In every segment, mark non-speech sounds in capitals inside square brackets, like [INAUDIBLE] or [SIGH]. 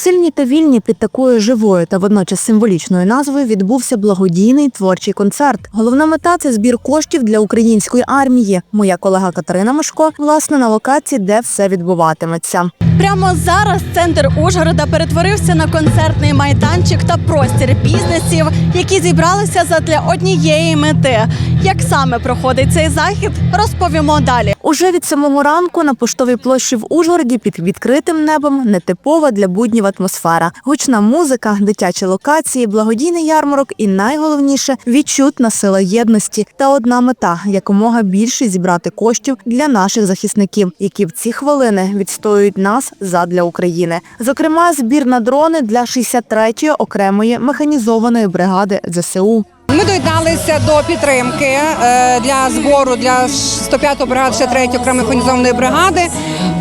Сильні та вільні під такою живою та водночас символічною назвою відбувся благодійний творчий концерт. Головна мета це збір коштів для української армії. Моя колега Катерина Мишко, власне, на локації, де все відбуватиметься. Прямо зараз центр Ужгорода перетворився на концертний майданчик та простір бізнесів, які зібралися задля однієї мети. Як саме проходить цей захід, розповімо далі. Уже від самого ранку на поштовій площі в Ужгороді під відкритим небом нетипова для буднів атмосфера, гучна музика, дитячі локації, благодійний ярмарок і найголовніше відчутна сила єдності та одна мета якомога більше зібрати коштів для наших захисників, які в ці хвилини відстоюють нас задля України. Зокрема, збір на дрони для 63-ї окремої механізованої бригади ЗСУ. Ми доєдналися до підтримки е, для збору для 105-го бригади 63-ї окремої бригади.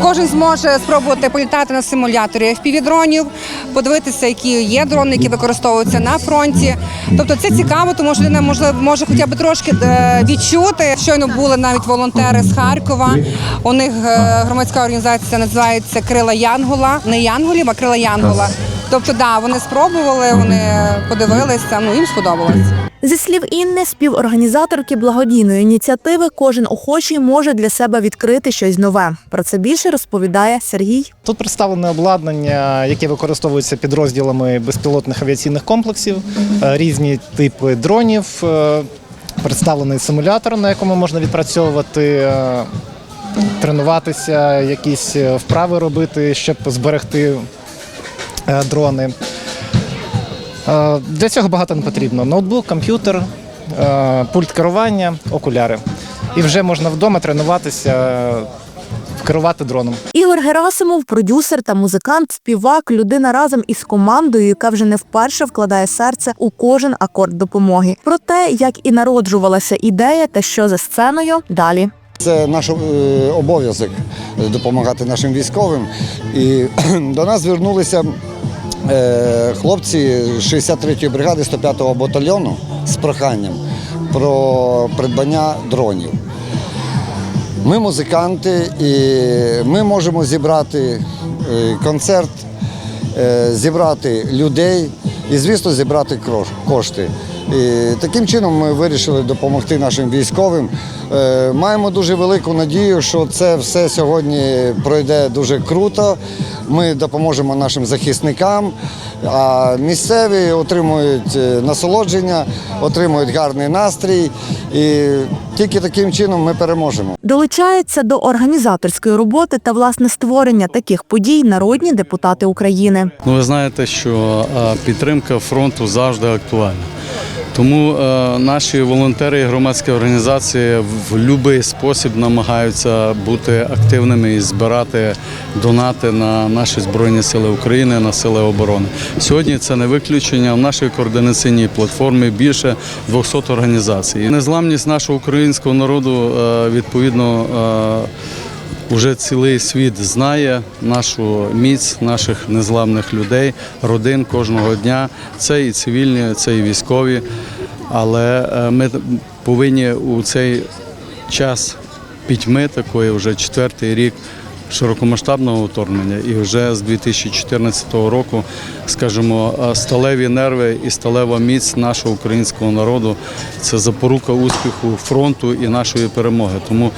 Кожен зможе спробувати політати на симуляторі FPV-дронів, подивитися, які є дрони, які використовуються на фронті. Тобто це цікаво, тому що людина може, може хоча б трошки е, відчути. Щойно були навіть волонтери з Харкова. У них е, громадська організація називається Крила Янгола. Не Янголів, а Крила Янгола. Тобто, да, вони спробували, вони подивилися. Ну їм сподобалось. Зі слів Інни, співорганізаторки благодійної ініціативи, кожен охочий може для себе відкрити щось нове. Про це більше розповідає Сергій. Тут представлене обладнання, яке використовується підрозділами безпілотних авіаційних комплексів, е, різні типи дронів. е, Представлений симулятор, на якому можна відпрацьовувати, е, тренуватися, якісь вправи робити, щоб зберегти дрони. Е, Для цього багато не потрібно. Ноутбук, комп'ютер, е, пульт керування, окуляри. І вже можна вдома тренуватися, е, керувати дроном. Ігор Герасимов, продюсер та музикант, співак, людина разом із командою, яка вже не вперше вкладає серце у кожен акорд допомоги. Про те, як і народжувалася ідея та що за сценою, далі. Це наш е, обов'язок допомагати нашим військовим. І [CLEARS THROAT] до нас звернулися е, хлопці 63-ї бригади 105-го батальйону з проханням про придбання дронів. Ми музиканти, і ми можемо зібрати е, концерт, е, зібрати людей і, звісно, зібрати кошти. І таким чином ми вирішили допомогти нашим військовим. Е, Маємо дуже велику надію, що це все сьогодні пройде дуже круто. Ми допоможемо нашим захисникам, а місцеві отримують е, насолодження, отримують гарний настрій. І тільки таким чином ми переможемо. Долучаються до організаторської роботи та власне створення таких подій народні депутати України. Ну, ви знаєте, що е, підтримка фронту завжди актуальна. Тому е, наші волонтери і громадські організації в будь-який спосіб намагаються бути активними і збирати донати на наші Збройні Сили України, на сили оборони. Сьогодні це не виключення. В нашій координаційній платформі більше 200 організацій. Незламність нашого українського народу е, відповідно. Уже цілий світ знає нашу міць наших незламних людей, родин кожного дня. Це і цивільні, це і військові. Але е, ми повинні у цей час пітьми, такої вже четвертий рік широкомасштабного вторгнення, і вже з 2014 року, скажімо, е, сталеві нерви і сталева міць нашого українського народу це запорука успіху фронту і нашої перемоги. Тому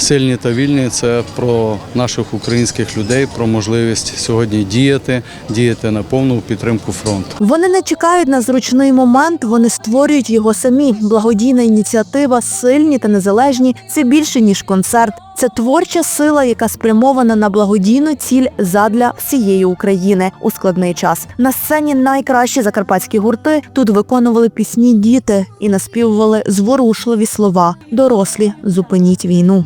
Сильні та вільні це про наших українських людей, про можливість сьогодні діяти, діяти на повну підтримку фронту. Вони не чекають на зручний момент, вони створюють його самі. Благодійна ініціатива, сильні та незалежні це більше ніж концерт. Це творча сила, яка спрямована на благодійну ціль задля всієї України у складний час. На сцені найкращі закарпатські гурти тут виконували пісні діти і наспівували зворушливі слова. Дорослі, зупиніть війну.